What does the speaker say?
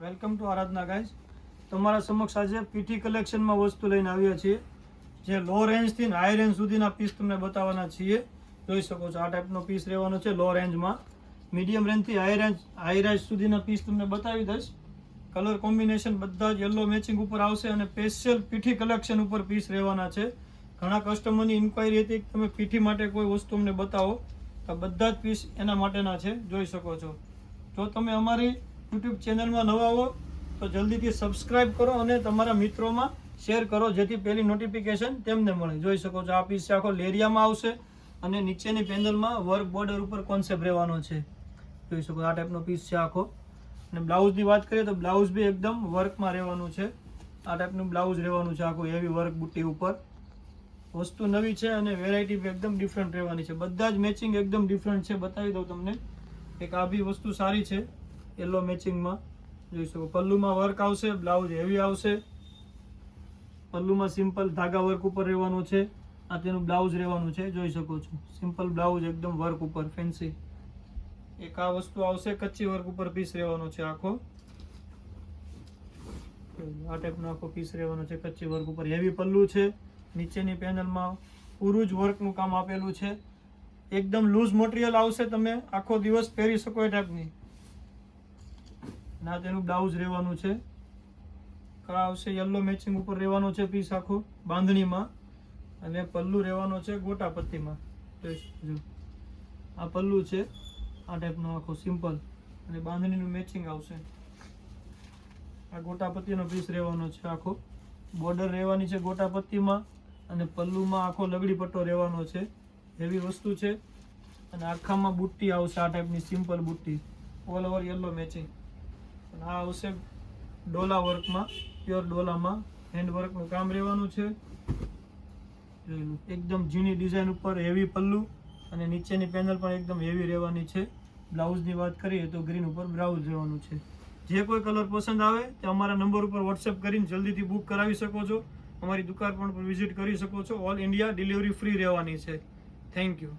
Welcome to Aradhana guys. તમારા સમક્ષ આજે પીટી કલેક્શનમાં વસ્તુ લઈને આવ્યા છીએ. જે લો રેન્જથી હાઈ રેન્જ સુધીના પીસ તમને બતાવવાના છીએ. જોઈ શકો છો આ ટાઈપનો પીસ રહેવાનો છે લો રેન્જમાં. મીડિયમ રેન્જથી હાઈ રેન્જ હાઈ રેન્જ સુધીના પીસ તમને બતાવી દઈશ. કલર કોમ્બિનેશન બધા જ યલો મેચિંગ ઉપર આવશે અને સ્પેશિયલ પીઠી કલેક્શન ઉપર પીસ રહેવાના છે. ઘણા કસ્ટમરની ઇન્ક્વાયરી હતી કે તમે પીઠી માટે કોઈ વસ્તુ અમને બતાવો. તો બધા જ પીસ એના માટેના છે. જોઈ શકો છો. જો તમે અમારી યુટ્યુબ ચેનલમાં નવા હો, તો જલ્દીથી સબસ્ક્રાઇબ કરો અને તમારા મિત્રોમાં શેર કરો, જેથી પહેલી નોટિફિકેશન તેમને મળે. જોઈ શકો છો, આ પીસ આખો લેરિયામાં આવશે અને નીચેની પેનલમાં વર્ક બોર્ડર ઉપર કોન્સેપ્ટ રહેવાનો છે. જોઈ શકો આ ટાઈપનો પીસ છે આખો. અને બ્લાઉઝની વાત કરીએ તો બ્લાઉઝ બી એકદમ વર્કમાં રહેવાનું છે. આ ટાઈપનું બ્લાઉઝ રહેવાનું છે આખું હેવી વર્ક બુટ્ટી ઉપર. વસ્તુ નવી છે અને વેરાયટી બી એકદમ ડિફરન્ટ રહેવાની છે. બધા જ મેચિંગ એકદમ ડિફરન્ટ છે, બતાવી દઉં તમને. એક આ બી વસ્તુ સારી છે. યલો મેચિંગમાં જોઈ શકો. પલ્લુમાં વર્ક આવશે બ્લાઉઝ હેવી આવશે. પલ્લુમાં સિમ્પલ ધાગા વર્ક ઉપર રહેવાનું છે. આ તેનું બ્લાઉઝ રહેવાનું છે. જોઈ શકો છો. સિમ્પલ બ્લાઉઝ એકદમ વર્ક ઉપર ફેન્સી એક આ વસ્તુ આવશે કચ્ચી વર્ક ઉપર પીસ રહેવાનો છે આખો. આ ટાઈપનો આખો પીસ રહેવાનો છે કચ્ચી વર્ક ઉપર. હેવી પલ્લુ છે. નીચેની પેનલમાં પૂરું જ વર્કનું કામ આપેલું છે. એકદમ લૂઝ મટીરિયલ આવશે, તમે આખો દિવસ પહેરી શકો એ ટાઈપની ના તેનું બ્લાઉઝ રહેવાનું છે. કળા આવશે યલો મેચિંગ ઉપર રહેવાનો છે પીસ આખો, બાંધણીમાં. અને પલ્લુ રહેવાનો છે ગોટા પત્તીમાં જોઈ શકો છો. આ પલ્લુ છે, આ ટાઈપનો આખો સિમ્પલ અને બાંધણીનું મેચિંગ આવશે. આ ગોટા પત્તીનો પીસ રહેવાનો છે આખો. બોર્ડર રહેવાની છે ગોટાપત્તીમાં અને પલ્લુમાં આખો લગડી પટ્ટો રહેવાનો છે. એવી વસ્તુ છે. અને આખામાં બુટ્ટી આવશે આ ટાઈપની સિમ્પલ બુટ્ટી. ઓલ ઓવર યલો મેચિંગ આ આવશે ડોલા વર્કમાં, પ્યોર ડોલામાં. હેન્ડવર્કનું કામ રહેવાનું છે. એકદમ ઝીણી ડિઝાઇન ઉપર હેવી પલ્લુ અને નીચેની પેનલ પણ એકદમ હેવી રહેવાની છે. બ્લાઉઝની વાત કરીએ તો ગ્રીન ઉપર બ્લાઉઝ રહેવાનું છે. જે કોઈ કલર પસંદ આવે તે અમારા નંબર ઉપર વોટ્સએપ કરીને જલ્દીથી બુક કરાવી શકો છો. અમારી દુકાન પણ વિઝિટ કરી શકો છો. ઓલ ઇન્ડિયા ડિલિવરી ફ્રી રહેવાની છે. Thank you